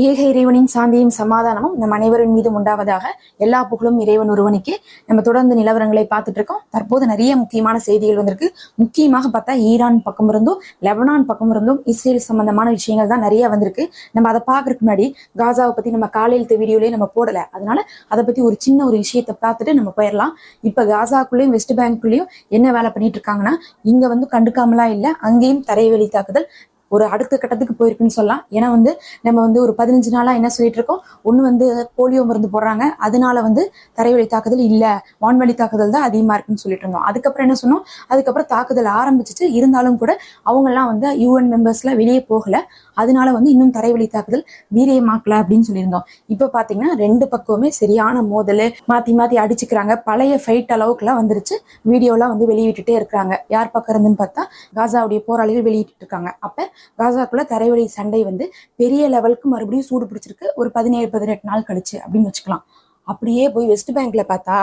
ஏக இறைவனின் சாந்தியும் சமாதானமும் நம் அனைவரின் மீதும் உண்டாவதாக எல்லா புகழும் இறைவன் ஒருவனுக்கு. நம்ம தொடர்ந்து நிலவரங்களை பார்த்துட்டு இருக்கோம் தற்போது நிறைய முக்கியமான செய்திகள் வந்திருக்கு. முக்கியமாக பார்த்தா ஈரான் பக்கம் இருந்தும் லெபனான் பக்கம் இருந்தும் இஸ்ரேல் சம்பந்தமான விஷயங்கள் தான் நிறைய வந்திருக்கு. நம்ம அதை பார்க்கறதுக்கு முன்னாடி காசாவை பத்தி நம்ம காலையிலத்த வீடியோலயே நம்ம போடல. அதனால அதை பத்தி ஒரு சின்ன ஒரு விஷயத்தை பார்த்துட்டு நம்ம போயிடலாம். இப்ப காசாக்குள்ளேயும் வெஸ்ட் பேங்க்குள்ளேயும் என்ன வேலை பண்ணிட்டு இருக்காங்கன்னா இங்க வந்து கண்டுக்காமலா இல்ல அங்கேயும் தரைவெளி தாக்குதல் ஒரு அடுத்த கட்டத்துக்கு போயிருக்குன்னு சொல்லலாம். ஏன்னா வந்து நம்ம வந்து ஒரு பதினஞ்சு நாளா என்ன சொல்லிட்டு இருக்கோம்? ஒண்ணு வந்து போலியோ மருந்து போடுறாங்க. அதனால வந்து தரைவழி தாக்குதல் இல்ல. வான்வழி தாக்குதல் தான் அதிகமா இருக்குன்னு சொல்லிட்டு இருந்தோம். அதுக்கப்புறம் என்ன சொன்னோம்? அதுக்கப்புறம் தாக்குதல் ஆரம்பிச்சிச்சு. இருந்தாலும் கூட அவங்க எல்லாம் வந்து யூஎன் மெம்பர்ஸ்ல வெளியே போகல. அதனால வந்து இன்னும் தரைவழி தாக்குதல் வீரியமாக்கல அப்படின்னு சொல்லியிருந்தோம். இப்ப பாத்தீங்கன்னா ரெண்டு பக்கமுமே சரியான மோதல் மாத்தி மாத்தி அடிச்சுக்கிறாங்க. பழைய ஃபைட் அளவுக்குலாம் வந்துருச்சு. வீடியோலாம் வந்து வெளியிட்டுட்டே இருக்கிறாங்க. யார் பக்கம் இருந்துன்னு பார்த்தா காசாவுடைய போராளிகள் வெளியிட்டு இருக்காங்க. அப்ப காசாக்குள்ள தரைவழி சண்டை வந்து பெரிய லெவலுக்கு மறுபடியும் சூடு பிடிச்சிருக்கு. ஒரு பதினேழு பதினெட்டு நாள் கழிச்சு அப்படின்னு வச்சுக்கலாம். அப்படியே போய் வெஸ்ட் பேங்க்ல பார்த்தா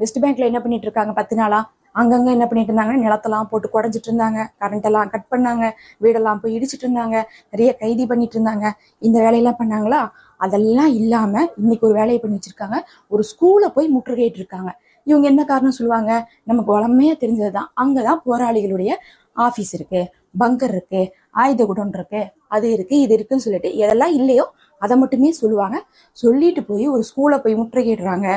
வெஸ்ட் பேங்க்ல என்ன பண்ணிட்டு இருக்காங்க? பத்து நாளா அங்கங்க என்ன பண்ணிட்டு இருந்தாங்கன்னா நிலத்தெல்லாம் போட்டு குடஞ்சிட்டு இருந்தாங்க கரண்ட் எல்லாம் கட் பண்ணாங்க. வீடெல்லாம் போய் இடிச்சிட்டு இருந்தாங்க நிறைய கைதி பண்ணிட்டு இருந்தாங்க இந்த வேலையெல்லாம் பண்ணாங்களா? அதெல்லாம் இல்லாம இன்னைக்கு ஒரு வேலையை பண்ணி வச்சிருக்காங்க. ஒரு ஸ்கூலை போய் முற்றுகையிட்டு இருக்காங்க இவங்க என்ன காரணம் சொல்லுவாங்க? நமக்கு வளமையா தெரிஞ்சதுதான். அங்கதான் போராளிகளுடைய ஆபீஸ் இருக்கு. பங்கர் இருக்கு. ஆயுத குடோன் இருக்கு. அது இருக்கு இது இருக்குன்னு சொல்லிட்டு எதெல்லாம் இல்லையோ அதை மட்டுமே சொல்லுவாங்க. சொல்லிட்டு போய் ஒரு ஸ்கூலை போய் முற்றுகையிடுறாங்க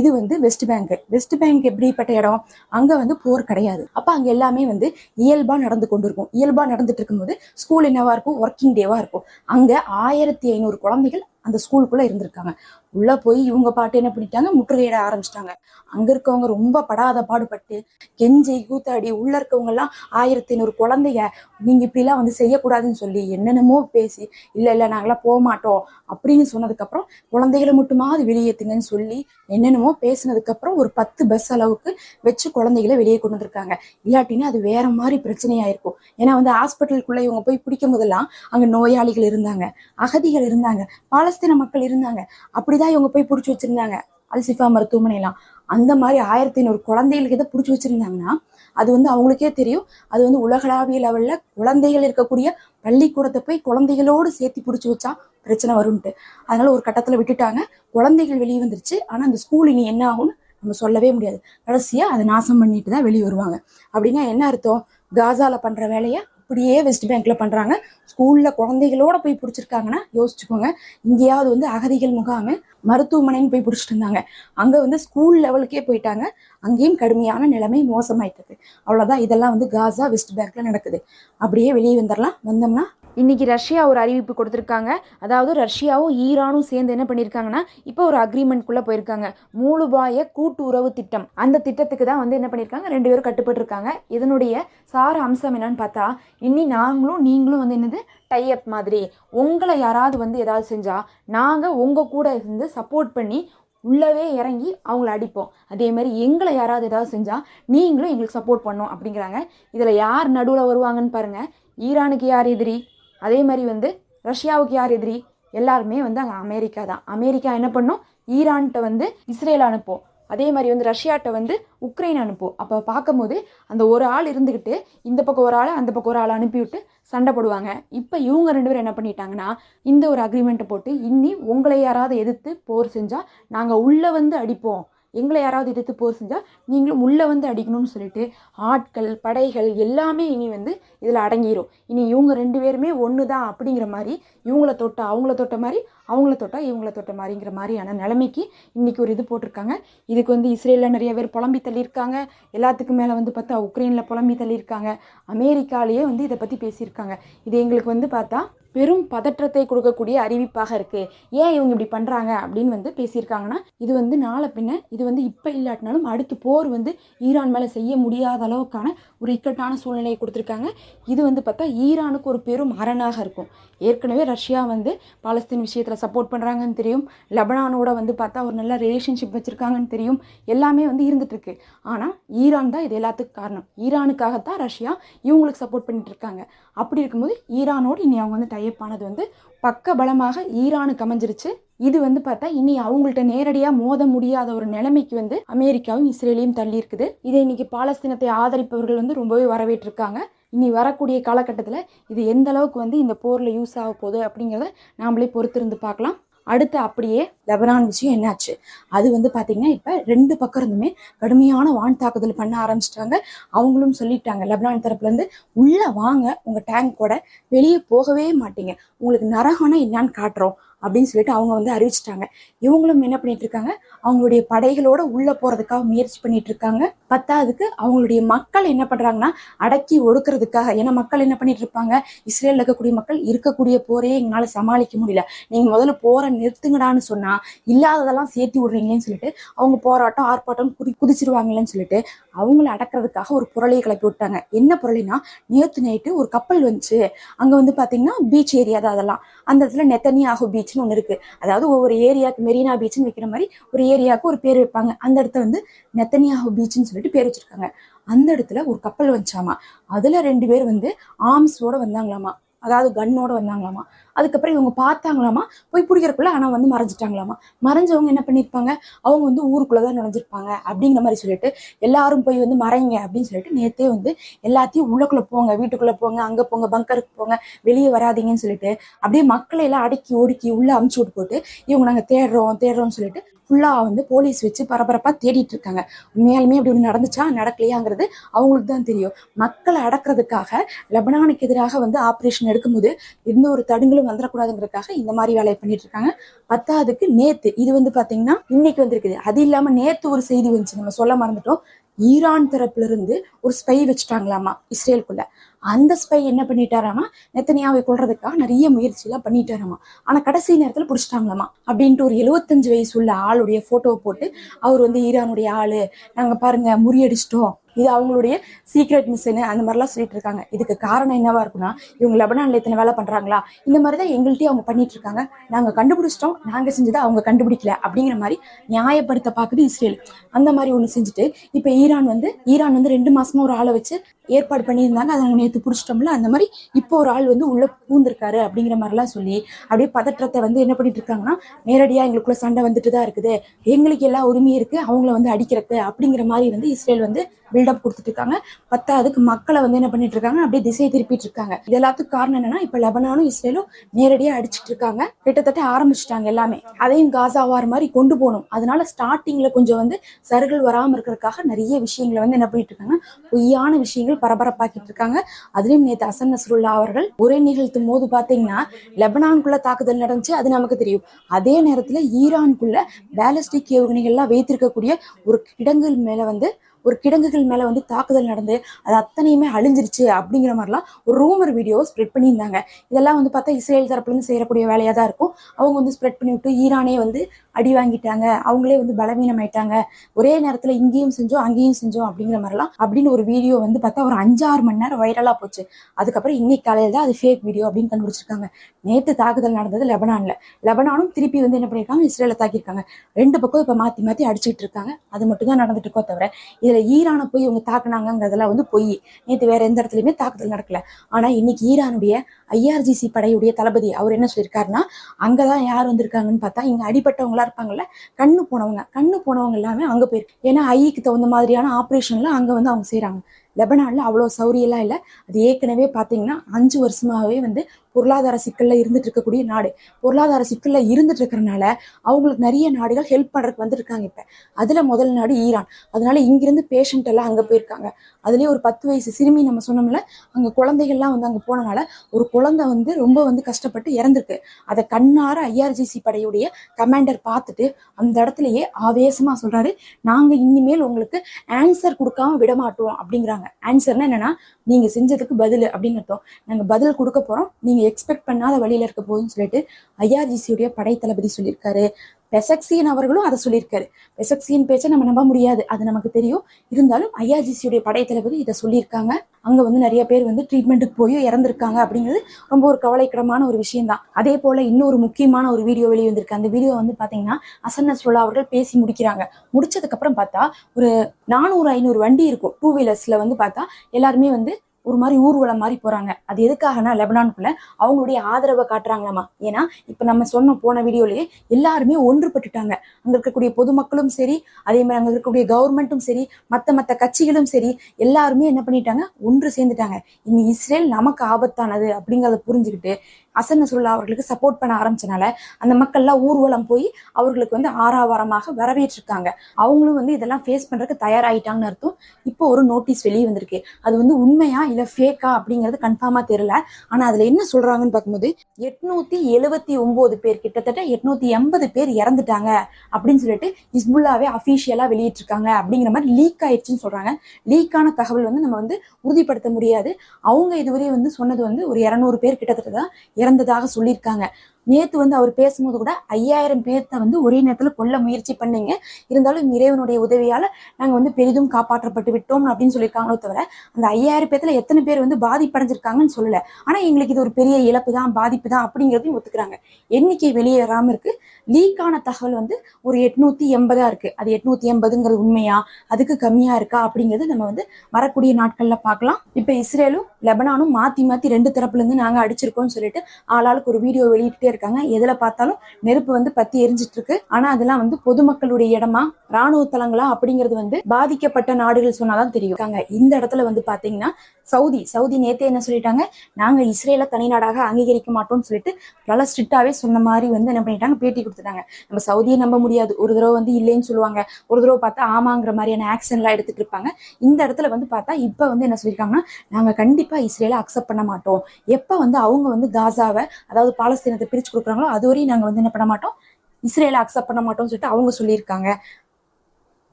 இது வந்து வெஸ்ட் பேங்க் வெஸ்ட் பேங்க் எப்படிப்பட்ட இடம்? அங்கே வந்து போர் கிடையாது. அப்போ அங்கே எல்லாமே வந்து இயல்பாக நடந்து கொண்டு இருக்கும் இயல்பாக நடந்துட்டு இருக்கும்போது ஸ்கூல் என்னவா இருக்கும்? ஒர்க்கிங் டேவாக இருக்கும். அங்கே ஆயிரத்தி ஐநூறு குழந்தைகள் அந்த ஸ்கூலுக்குள்ள இருந்திருக்காங்க. உள்ள போய் இவங்க பாட்டு என்ன பண்ணிட்டாங்க? முற்றுகையிட ஆரம்பிச்சிட்டாங்க. அங்க இருக்கவங்க ரொம்ப படாத பாடுபட்டு கெஞ்சி கூத்தாடி உள்ள இருக்கவங்க எல்லாம் ஆயிரத்தி ஐநூறு குழந்தைய நீங்க இப்படி எல்லாம் வந்து செய்யக்கூடாதுன்னு சொல்லி என்னென்னமோ பேசி இல்ல இல்ல நாங்களாம் போக மாட்டோம் அப்படின்னு சொன்னதுக்கு அப்புறம் குழந்தைகளை மட்டுமாவது வெளியேத்துங்கன்னு சொல்லி என்னென்னமோ பேசினதுக்கு அப்புறம் ஒரு பத்து பஸ் அளவுக்கு வச்சு குழந்தைகளை வெளியே கொண்டு வந்திருக்காங்க. இல்லாட்டினா அது வேற மாதிரி பிரச்சனையாயிருக்கும். ஏன்னா வந்து ஹாஸ்பிட்டலுக்குள்ள இவங்க போய் பிடிக்கும் போதெல்லாம் அங்க நோயாளிகள் இருந்தாங்க அகதிகள் இருந்தாங்க பாலஸ்தீன மக்கள் இருந்தாங்க. அப்படிதான் இவங்க போய் பிடிச்சி வச்சிருந்தாங்க. அல்சிஃபா மருத்துவமனையெல்லாம். அந்த மாதிரி ஆயிரத்தி ஐநூறு குழந்தைகளுக்கு இதை பிடிச்சி வச்சிருந்தாங்கன்னா அது வந்து அவங்களுக்கே தெரியும். அது வந்து உலகளாவிய லெவல்ல குழந்தைகள் இருக்கக்கூடிய பள்ளிக்கூடத்தை போய் குழந்தைகளோடு சேர்த்து பிடிச்சி வச்சா பிரச்சனை வரும்ட்டு அதனால ஒரு கட்டத்துல விட்டுட்டாங்க. குழந்தைகள் வெளியே வந்துருச்சு. ஆனா அந்த ஸ்கூல் இனி என்ன ஆகும்னு நம்ம சொல்லவே முடியாது. கடைசியா அதை நாசம் பண்ணிட்டு தான் வெளியே வருவாங்க. அப்படின்னா என்ன அர்த்தம்? காசால பண்ற வேலையை? அப்படியே வெஸ்ட் பேங்க்ல பண்றாங்க. ஸ்கூல்ல குழந்தைகளோட போய் பிடிச்சிருக்காங்கன்னா யோசிச்சுக்கோங்க. இங்கேயாவது வந்து அகதிகள் முகாமு மருத்துவமனைன்னு போய் பிடிச்சிட்டு இருந்தாங்க. அங்க வந்து ஸ்கூல் லெவலுக்கே போயிட்டாங்க. அங்கேயும் கடுமையான நிலைமை மோசமாயிட்டது அவ்வளவுதான். இதெல்லாம் வந்து காசா வெஸ்ட் பேங்க்ல நடக்குது. அப்படியே வெளியே வந்துடலாம் வந்தோம்னா இன்றைக்கி ரஷ்யா ஒரு அறிவிப்பு கொடுத்துருக்காங்க. அதாவது ரஷ்யாவும் ஈரானும் சேர்ந்து என்ன பண்ணியிருக்காங்கன்னா இப்போ ஒரு அக்ரிமெண்ட்குள்ளே போயிருக்காங்க. மூலுபாய கூட்டு உறவு திட்டம். அந்த திட்டத்துக்கு தான் வந்து என்ன பண்ணியிருக்காங்க ரெண்டு பேரும் கட்டுப்பட்டுருக்காங்க. இதனுடைய சார அம்சம் என்னன்னு பார்த்தா இனி நாங்களும் நீங்களும் வந்து என்னது டைஅப் மாதிரி. உங்களை யாராவது வந்து ஏதாவது செஞ்சால் நாங்கள் உங்கள் கூட இருந்து சப்போர்ட் பண்ணி உள்ளவே இறங்கி அவங்கள அடிப்போம். அதே மாதிரி எங்களை யாராவது ஏதாவது செஞ்சால் நீங்களும் எங்களுக்கு சப்போர்ட் பண்ணோம் அப்படிங்கிறாங்க. இதில் யார் நடுவில் வருவாங்கன்னு பாருங்கள் ஈரானுக்கு யார் எதிரி? அதே மாதிரி வந்து ரஷ்யாவுக்கு யார் எதிரி? எல்லாருமே வந்து அங்கே அமெரிக்கா தான். அமெரிக்கா என்ன பண்ணும்? ஈரான்கிட்ட வந்து இஸ்ரேல் அனுப்பும். அதே மாதிரி வந்து ரஷ்யாட்ட வந்து உக்ரைன் அனுப்பும். அப்போ பார்க்கும்போது அந்த ஒரு ஆள் இருந்துக்கிட்டு இந்த பக்கம் ஒரு ஆள் அந்த பக்கம் ஒரு ஆள் அனுப்பிவிட்டு சண்டை போடுவாங்க. இப்போ இவங்க ரெண்டு பேரும் என்ன பண்ணிட்டாங்கன்னா இந்த ஒரு அக்ரிமெண்ட்டை போட்டு இன்னி உங்களை யாராவது எதிர்த்து போர் செஞ்சால் நாங்கள் உள்ளே வந்து அடிப்போம். எங்களை யாராவது எதிர்த்து போர் செஞ்சால் நீங்களும் உள்ளே வந்து அடிக்கணும்னு சொல்லிட்டு ஆட்கள் படைகள் எல்லாமே இனி வந்து இதில் அடங்கிரும். இனி இவங்க ரெண்டு பேருமே ஒன்று தான் அப்படிங்கிற மாதிரி இவங்கள தொட்ட அவங்கள தொட்ட மாதிரி அவங்கள தொட்டா இவங்கள தொட்ட மாதிரிங்கிற மாதிரியான நிலைமைக்கு இன்றைக்கி ஒரு இது போட்டிருக்காங்க. இதுக்கு வந்து இஸ்ரேலில் நிறைய பேர் புலம்பி தள்ளியிருக்காங்க. எல்லாத்துக்கும் மேலே வந்து பார்த்தா உக்ரைனில் புலம்பி தள்ளியிருக்காங்க. அமெரிக்காலேயே வந்து இதை பற்றி பேசியிருக்காங்க. இது எங்களுக்கு வந்து பார்த்தா பெரும் பதற்றத்தை கொடுக்கக்கூடிய அறிவிப்பாக இருக்குது ஏன் இவங்க இப்படி பண்ணுறாங்க அப்படின்னு வந்து பேசியிருக்காங்கன்னா இது வந்து நாளை பின்ன இது வந்து இப்போ இல்லாட்டினாலும் அடுத்து போர் வந்து ஈரான் மேலே செய்ய முடியாத அளவுக்கான ஒரு இக்கட்டான சூழ்நிலையை கொடுத்துருக்காங்க. இது வந்து பார்த்தா ஈரானுக்கு ஒரு பெரும் அரணாக இருக்கும். ஏற்கனவே ரஷ்யா வந்து பாலஸ்தீன் விஷயத்தில் சப்போர்ட் பண்ணுறாங்கன்னு தெரியும். லெபனானோட வந்து பார்த்தா ஒரு நல்ல ரிலேஷன்ஷிப் வச்சுருக்காங்கன்னு தெரியும். எல்லாமே வந்து இருந்துகிட்ருக்கு ஆனால் ஈரான் தான் இது எல்லாத்துக்கும் காரணம். ஈரானுக்காகத்தான் ரஷ்யா இவங்களுக்கு சப்போர்ட் பண்ணிட்டு இருக்காங்க. அப்படி இருக்கும்போது ஈரானோடு இனி அவங்க வந்து டைப் வந்து பக்க பலமாக ஈரானுக்கு அமைஞ்சிருச்சு இது வந்து பார்த்தா இனி அவங்கள்ட்ட நேரடியாக மோத முடியாத ஒரு நிலைமைக்கு வந்து அமெரிக்காவும் இஸ்ரேலையும் தள்ளி இருக்குது இதை இன்னைக்கு பாலஸ்தீனத்தை ஆதரிப்பவர்கள் வந்து ரொம்பவே வரவேற்றிருக்காங்க. இனி வரக்கூடிய காலகட்டத்தில் இது எந்த அளவுக்கு வந்து இந்த போரில் யூஸ் ஆக போகுது அப்படிங்கிறத நாமளே பொறுத்திருந்து பார்க்கலாம். அடுத்து அப்படியே லெபனான் விஷயம் என்னாச்சு? அது வந்து பாத்தீங்கன்னா இப்ப ரெண்டு பக்கம் இருந்துமே கடுமையான வான் தாக்குதல் பண்ண ஆரம்பிச்சிட்டாங்க. அவங்களும் சொல்லிட்டாங்க லெபனான் தரப்புலேருந்து இருந்து உள்ள வாங்க உங்க டேங்கோட வெளியே போகவே மாட்டீங்க. உங்களுக்கு நரகம்னா என்னன்னு காட்டுறோம். அப்படின்னு சொல்லிட்டு அவங்க வந்து அறிவிச்சிட்டாங்க. இவங்களும் என்ன பண்ணிட்டு இருக்காங்க? அவங்களுடைய படைகளோட உள்ள போறதுக்காக முயற்சி பண்ணிட்டு இருக்காங்க. பத்தாவதுக்கு அவங்களுடைய மக்கள் என்ன பண்றாங்கன்னா அடக்கி ஒடுக்கிறதுக்காக ஏன்னா மக்கள் என்ன பண்ணிட்டு இருப்பாங்க? இஸ்ரேல்ல இருக்கக்கூடிய மக்கள் இருக்கக்கூடிய போரையே எங்களால சமாளிக்க முடியல. நீங்க முதல்ல போரை நிறுத்துங்கடான்னு சொன்னா இல்லாததெல்லாம் சேர்த்து விடுறீங்களேன்னு சொல்லிட்டு அவங்க போராட்டம் ஆர்ப்பாட்டம் குதி குதிச்சிருவாங்களேன்னு சொல்லிட்டு அவங்கள அடக்கிறதுக்காக ஒரு புரளையை கிளப்பி விட்டாங்க. என்ன புரளினா நேத்து நைட்டு ஒரு கப்பல் வந்துச்சு. அங்க வந்து பாத்தீங்கன்னா பீச் ஏரியா தான் அதெல்லாம். அந்த இடத்துல நெத்தனியாகு பீச்னு ஒன்று இருக்கு. அதாவது ஒவ்வொரு ஏரியாவுக்கு மெரினா பீச்னு வைக்கிற மாதிரி ஒரு ஏரியாவுக்கு ஒரு பேர் வைப்பாங்க. அந்த இடத்த வந்து நெத்தனியாகு பீச்னு சொல்லிட்டு பேர் வச்சிருக்காங்க. அந்த இடத்துல ஒரு கப்பல் வந்துச்சாமா அதுல ரெண்டு பேர் வந்து ஆர்ம்ஸோட வந்தாங்களாமா. அதாவது கன்னோட வந்தாங்களாமா. அதுக்கப்புறம் இவங்க பார்த்தாங்களாமா? போய் பிடிக்கிறக்குள்ள ஆனா வந்து மறைஞ்சிட்டாங்களாமா? மறைஞ்சவங்க என்ன பண்ணியிருப்பாங்க அவங்க வந்து ஊருக்குள்ளதான் நுழைஞ்சிருப்பாங்க அப்படிங்கிற மாதிரி சொல்லிட்டு எல்லாரும் போய் வந்து மறைங்க அப்படின்னு சொல்லிட்டு நேத்தே வந்து எல்லாத்தையும் உள்ளக்குள்ள போங்க வீட்டுக்குள்ள போங்க அங்க போங்க பங்கருக்கு போங்க வெளியே வராதீங்கன்னு சொல்லிட்டு அப்படியே மக்களை எல்லாம் அடக்கி ஒடுக்கி உள்ள அமுச்சு விட்டு போட்டு இவங்க நாங்க தேடுறோம் தேடுறோம்னு சொல்லிட்டு ஃபுல்லா வந்து போலீஸ் வச்சு பரபரப்பா தேடிட்டு இருக்காங்க. உண்மையாலுமே அப்படி ஒன்று நடந்துச்சா? நடக்கலையாங்கிறது அவங்களுக்கு தான் தெரியும். மக்களை அடக்கிறதுக்காக லெபனானுக்கு எதிராக வந்து ஆப்ரேஷன் எடுக்கும்போது எந்த ஒரு தடுங்களும் வந்துடக்கூடாதுங்கிறதுக்காக இந்த மாதிரி வேலையை பண்ணிட்டு இருக்காங்க பத்தாவதுக்கு நேத்து இது வந்து பாத்தீங்கன்னா இன்னைக்கு வந்திருக்குது. அது இல்லாம நேத்து ஒரு செய்தி வந்துச்சு நம்ம சொல்ல மறந்துட்டோம். ஈரான் தரப்புல இருந்து ஒரு ஸ்பை வச்சுட்டாங்களாமா இஸ்ரேலுக்குள்ள. அந்த ஸ்பை என்ன பண்ணிட்டாராமா நெத்தனியாவை கொள்றதுக்காக நிறைய முயற்சி எல்லாம் பண்ணிட்டாராமா. ஆனா கடைசி நேரத்துல புடிச்சிட்டாங்களாமா அப்படின்ட்டு ஒரு எழுபத்தஞ்சு வயசு உள்ள ஆளுடைய போட்டோவை போட்டு அவர் வந்து ஈரானுடைய ஆளு நாங்க பாருங்க முறியடிச்சிட்டோம். இது அவங்களுடைய சீக்ரெட் மிஷினு அந்த மாதிரிலாம் சொல்லிட்டு இருக்காங்க. இதுக்கு காரணம் என்னவா இருக்குன்னா இவங்க லெபனான்ல எத்தனை வேலை பண்றாங்களா? இந்த மாதிரி தான் எங்கள்கிட்டயும் அவங்க பண்ணிட்டு இருக்காங்க. நாங்க கண்டுபிடிச்சிட்டோம் நாங்க செஞ்சதை அவங்க கண்டுபிடிக்கல அப்படிங்கிற மாதிரி நியாயப்படுத்த பாக்குது இஸ்ரேல். அந்த மாதிரி ஒண்ணு செஞ்சுட்டு இப்ப ஈரான் வந்து ஈரான் வந்து ரெண்டு மாசமா ஒரு ஆளை வச்சு ஏற்பாடு பண்ணியிருந்தாங்க. அதை நாங்க நேற்று பிடிச்சிட்டோம்ல அந்த மாதிரி இப்போ ஒரு ஆள் வந்து உள்ள பூந்திருக்காரு அப்படிங்கிற மாதிரிலாம் சொல்லி அப்படியே பதற்றத்தை வந்து என்ன பண்ணிட்டு இருக்காங்கன்னா நேரடியா எங்களுக்குள்ள சண்டை வந்துட்டு தான் இருக்குது. எங்களுக்கு எல்லா உரிமையும் இருக்கு அவங்கள வந்து அடிக்கிறது அப்படிங்கிற மாதிரி வந்து இஸ்ரேல் வந்து பில்டப் கொடுத்துட்டு இருக்காங்க பத்தாவதுக்கு மக்களை வந்து என்ன பண்ணிட்டு இருக்காங்க அப்படியே திசை திருப்பிட்டு இருக்காங்க இது எல்லாத்துக்கும் காரணம் என்னன்னா இப்ப லெபனானும் இஸ்ரேலும் நேரடியா அடிச்சிட்டு இருக்காங்க கிட்டத்தட்ட ஆரம்பிச்சிட்டாங்க எல்லாமே. அதையும் காசாவார் மாதிரி கொண்டு போகணும். அதனால ஸ்டார்டிங்ல கொஞ்சம் வந்து சருகள் வராமல் இருக்கிறதுக்காக நிறைய விஷயங்களை வந்து என்ன பண்ணிட்டு இருக்காங்க பொய்யான விஷயங்கள் பரபரப்பாக்கிட்டு இருக்காங்க அதுலயும் நேற்று அசன் நஸ்ருல்லா அவர்கள் உரை நிகழ்த்தும் போது பாத்தீங்கன்னா லெபனானுக்குள்ள தாக்குதல் நடந்துச்சு அது நமக்கு தெரியும். அதே நேரத்துல ஈரானுக்குள்ள பேலஸ்டிக் ஏவுகணைகள்லாம் வைத்திருக்கக்கூடிய ஒரு கிடங்கு மேல வந்து ஒரு கிடங்குகள் மேலே வந்து தாக்குதல் நடந்து அது அத்தனையுமே அழிஞ்சிருச்சு அப்படிங்கிற மாதிரிலாம் ஒரு ரூமர் வீடியோ ஸ்ப்ரெட் பண்ணியிருந்தாங்க. இதெல்லாம் வந்து பார்த்தா இஸ்ரேல் தரப்புலேருந்து செய்யக்கூடிய வேலையாக தான் இருக்கும். அவங்க வந்து ஸ்ப்ரெட் பண்ணி விட்டு ஈரானே வந்து அடி வாங்கிட்டாங்க. அவங்களே வந்து பலவீனமாயிட்டாங்க. ஒரே நேரத்தில் இங்கேயும் செஞ்சோம் அங்கேயும் செஞ்சோம் அப்படிங்கிற மாதிரிலாம் அப்படின்னு ஒரு வீடியோ வந்து பார்த்தா ஒரு அஞ்சாறு மணி நேரம் வைரலாக போச்சு. அதுக்கப்புறம் இன்னைக்கு காலையில் தான் அது ஃபேக் வீடியோ அப்படின்னு கண்டுபிடிச்சிருக்காங்க. நேற்று தாக்குதல் நடந்தது லெபனானில். லெபனானும் திருப்பி வந்து என்ன பண்ணிருக்காங்க இஸ்ரேலை தாக்கியிருக்காங்க. ரெண்டு பக்கம் இப்போ மாற்றி மாற்றி அடிச்சுட்டு இருக்காங்க. அது மட்டும் தான் நடந்துட்டு இருக்கோ தவிர இதுல ஈரானை போய் இவங்க தாக்குனாங்கிறதெல்லாம் வந்து பொய். நேத்து வேற எந்த இடத்துலயுமே தாக்குதல் நடக்கல. ஆனா இன்னைக்கு ஈரானுடைய ஐஆர்ஜிசி படையுடைய தளபதி அவர் என்ன சொல்லியிருக்காருன்னா அங்கதான் யார் வந்திருக்காங்கன்னு பார்த்தா இங்க அடிபட்டவங்களா இருப்பாங்கல்ல கண்ணு போனவங்க. கண்ணு போனவங்க எல்லாமே அங்க போயிருக்கு ஏன்னா ஐக்கு தகுந்த மாதிரியான ஆப்ரேஷன்லாம் அங்க வந்து அவங்க செய்கிறாங்க லெபனானில் அவ்வளோ சௌரியெல்லாம் இல்லை. அது ஏற்கனவே பார்த்தீங்கன்னா அஞ்சு வருஷமாவே வந்து பொருளாதார சிக்கல்ல இருந்துட்டு இருக்கக்கூடிய நாடு. பொருளாதார சிக்கல்ல இருந்துட்டு இருக்கறனால அவங்களுக்கு நிறைய நாடுகள் ஹெல்ப் பண்ணுறதுக்கு வந்துருக்காங்க இப்ப. அதுல முதல் நாடு ஈரான். அதனால இங்கிருந்து பேஷண்ட் எல்லாம் அங்க போயிருக்காங்க. அதுலயே ஒரு பத்து வயசு சிறுமி நம்ம சொன்னோம்ல அங்க குழந்தைகள்லாம் வந்து அங்க போனனால ஒரு குழந்தை வந்து ரொம்ப வந்து கஷ்டப்பட்டு இறந்துருக்கு. அதை கண்ணார ஐஆர்ஜிசி படையுடைய கமாண்டர் பார்த்துட்டு அந்த இடத்துலயே ஆவேசமா சொல்றாரு நாங்க இனிமேல் உங்களுக்கு ஆன்சர் கொடுக்காம விட மாட்டோம் அப்படிங்கிறாங்க ஆன்சர்னா என்னன்னா நீங்க செஞ்சதுக்கு பதில் அப்படின்னு அர்த்தம். நாங்க பதில் கொடுக்க போறோம். நீங்க எக்ஸ்பெக்ட் பண்ணாத வழியில இருக்க போகுதுன்னு சொல்லிட்டு ஐஆர்ஜிசியுடைய படை தளபதி சொல்லியிருக்காரு. பெசக்சியன் அவர்களும் அதை சொல்லியிருக்காரு. பெசக்சியன் பேச்சை நம்ம நம்ப முடியாது. அது நமக்கு தெரியும். இருந்தாலும் ஐஆர்ஜிசியுடைய படைத்தளபதி இதை சொல்லியிருக்காங்க. அங்க வந்து நிறைய பேர் வந்து ட்ரீட்மெண்ட்டுக்கு போய் இறந்துருக்காங்க அப்படிங்கிறது ரொம்ப ஒரு கவலைக்கிடமான ஒரு விஷயம் தான் அதே போல இன்னொரு முக்கியமான ஒரு வீடியோ வெளியே வந்திருக்கு. அந்த வீடியோ வந்து பாத்தீங்கன்னா அசன் நஸ்ருல்லா அவர்கள் பேசி முடிக்கிறாங்க. முடிச்சதுக்கு அப்புறம் பார்த்தா ஒரு நானூறு ஐநூறு வண்டி இருக்கும். டூ வீலர்ஸ்ல வந்து பார்த்தா எல்லாருமே வந்து ஒரு மாதிரி ஊர்வலம் மாதிரி போறாங்க. அது எதுக்காகனா லெபனானுக்குள்ள அவங்களுடைய ஆதரவை காட்டுறாங்களாமா? ஏன்னா இப்ப நம்ம சொன்ன போன வீடியோலயே எல்லாருமே ஒன்றுபட்டுட்டாங்க. அங்க இருக்கக்கூடிய பொதுமக்களும் சரி அதே மாதிரி அங்க இருக்கக்கூடிய கவர்மெண்ட்டும் சரி மத்த மத்த கட்சிகளும் சரி எல்லாருமே என்ன பண்ணிட்டாங்க? ஒன்று சேர்ந்துட்டாங்க. இனி இஸ்ரேல் நமக்கு ஆபத்தானது அப்படிங்கறத புரிஞ்சுக்கிட்டு அசன் நசுல்லா அவர்களுக்கு சப்போர்ட் பண்ண ஆரம்பிச்சனால அந்த மக்கள்லாம் ஊர்வலம் போய் அவர்களுக்கு வந்து ஆறாவாரமாக வரவேற்றிருக்காங்க. அவங்களும் வந்து இதெல்லாம் ஃபேஸ் பண்றதுக்கு தயாராயிட்டாங்கன்னு அர்த்தம். இப்போ ஒரு நோட்டீஸ் வெளியே வந்திருக்கு. அது வந்து உண்மையா இல்ல ஃபேக்கா அப்படிங்கிறது கன்ஃபார்மா தெரியல. ஆனா அதுல என்ன சொல்றாங்கன்னு பார்க்கும்போது எட்நூத்தி எழுவத்தி ஒன்பது பேர் கிட்டத்தட்ட எட்நூத்தி எண்பது பேர் இறந்துட்டாங்க அப்படின்னு சொல்லிட்டு இஸ்புல்லாவே அபிஷியலா வெளியிட்டிருக்காங்க அப்படிங்கிற மாதிரி லீக் ஆயிடுச்சுன்னு சொல்றாங்க. லீக்கான தகவல் வந்து நம்ம வந்து உறுதிப்படுத்த முடியாது. அவங்க இதுவரை வந்து சொன்னது வந்து ஒரு இரநூறு பேர் கிட்டத்தட்ட தான் இறந்ததாக சொல்லியிருக்காங்க. நேத்து வந்து அவர் பேசும்போது கூட ஐயாயிரம் பேர்த்த வந்து ஒரே நேரத்துல கொல்ல முயற்சி பண்ணீங்க. இருந்தாலும் இறைவனுடைய உதவியால நாங்க வந்து பெரிதும் காப்பாற்றப்பட்டு விட்டோம் அப்படின்னு சொல்லியிருக்காங்களோ தவிர அந்த ஐயாயிரம் பேர்த்துல எத்தனை பேர் வந்து பாதிப்படைஞ்சிருக்காங்கன்னு சொல்லல. ஆனா எங்களுக்கு இது ஒரு பெரிய இழப்பு தான் பாதிப்பு தான் அப்படிங்கிறதையும் ஒத்துக்கிறாங்க. எண்ணிக்கை வெளியே இருக்கு. லீக்கான தகவல் வந்து ஒரு எட்நூத்தி எண்பதா இருக்கு. அது எட்நூத்தி எண்பதுங்கிறது உண்மையா? அதுக்கு கம்மியா இருக்கா அப்படிங்கிறது நம்ம வந்து வரக்கூடிய நாட்கள்ல பார்க்கலாம். இப்ப இஸ்ரேலும் லெபனானும் மாத்தி மாத்தி ரெண்டு தரப்புல இருந்து நாங்க அடிச்சிருக்கோம்னு சொல்லிட்டு ஆளாளுக்கு ஒரு வீடியோ வெளியிட்டே இருக்காங்க. இருக்காங்க. எதுல பார்த்தாலும் நெருப்பு வந்து பத்தி எரிஞ்சிட்டு இருக்கு ஆனா அதெல்லாம் வந்து பொதுமக்களுடைய இடமா ராணுவ தளங்களா அப்படிங்கிறது வந்து பாதிக்கப்பட்ட நாடுகள் சொன்னாதான் தெரியும். இந்த இடத்துல வந்து பாத்தீங்கன்னா சவுதி சவுதி நேத்தே என்ன சொல்லிட்டாங்க? நாங்க இஸ்ரேல தனி நாடாக அங்கீகரிக்க மாட்டோம்னு சொல்லிட்டு நல்லா ஸ்ட்ரிக்டாவே சொன்ன மாதிரி வந்து என்ன பண்ணிட்டாங்க? பேட்டி கொடுத்துட்டாங்க. நம்ம சவுதியை நம்ப முடியாது. ஒரு தடவை வந்து இல்லைன்னு சொல்லுவாங்க. ஒரு தடவை பார்த்தா ஆமாங்கிற மாதிரியான ஆக்ஷன்லாம் எடுத்துட்டு இருப்பாங்க. இந்த இடத்துல வந்து பார்த்தா இப்ப வந்து என்ன சொல்லியிருக்காங்கன்னா நாங்க கண்டிப்பா இஸ்ரேல அக்செப்ட் பண்ண மாட்டோம். எப்ப வந்து அவங்க வந்து காசாவை அதாவது பாலஸ்தீனத்தை பிரிச்சு கொடுக்குறாங்களோ அது வரையும் நாங்கள் வந்து என்ன பண்ண மாட்டோம்? இஸ்ரேலை அக்செப்ட் பண்ண மாட்டோம்னு சொல்லிட்டு அவங்க சொல்லியிருக்காங்க.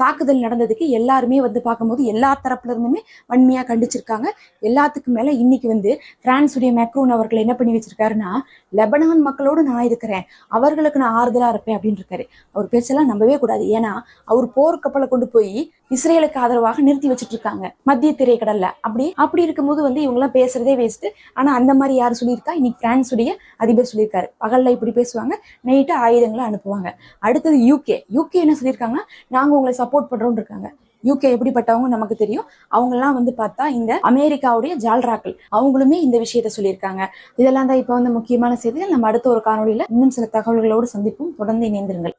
தாக்குதல் நடந்ததுக்கு எல்லாருமே வந்து பார்க்கும்போது எல்லா தரப்புல இருந்துமே வன்மையா கண்டிச்சிருக்காங்க. எல்லாத்துக்கும் மேல இன்னைக்கு வந்து பிரான்ஸுடைய மேக்ரோன் அவர்கள் என்ன பண்ணி வச்சிருக்காருன்னா லெபனான் மக்களோடு நான் இருக்கிறேன் அவர்களுக்கு நான் ஆறுதலா இருப்பேன் அப்படின்னு இருக்காரு அவர் பேச்செல்லாம் நம்பவே கூடாது. ஏன்னா அவர் போர் கப்பலை கொண்டு போய் இஸ்ரேலுக்கு ஆதரவாக நிறுத்தி வச்சிட்டு இருக்காங்க மத்திய திரைக்கடல்ல. அப்படி அப்படி இருக்கும்போது வந்து இவங்க எல்லாம் பேசுறதே வேஸ்ட் ஆனா அந்த மாதிரி யார் சொல்லியிருக்கா? இன்னைக்கு பிரான்ஸுடைய அதிபர் சொல்லியிருக்காரு. பகல்ல இப்படி பேசுவாங்க நைட்டு ஆயுதங்களை அனுப்புவாங்க. அடுத்தது யூகே யூகே என்ன சொல்லியிருக்காங்கன்னா நாங்க உங்களை சப்போர்ட் பண்றோம்னு இருக்காங்க. யூகே எப்படிப்பட்டவங்க நமக்கு தெரியும். அவங்கெல்லாம் வந்து பார்த்தா இந்த அமெரிக்காவுடைய ஜால்ராக்கள் அவங்களுமே இந்த விஷயத்த சொல்லியிருக்காங்க. இதெல்லாம் தான் இப்போ வந்து முக்கியமான செய்திகள். நம்ம அடுத்த ஒரு காணொளியில இன்னும் சில தகவல்களோடு சந்திப்போம். தொடர்ந்து இணைந்திருங்கள்.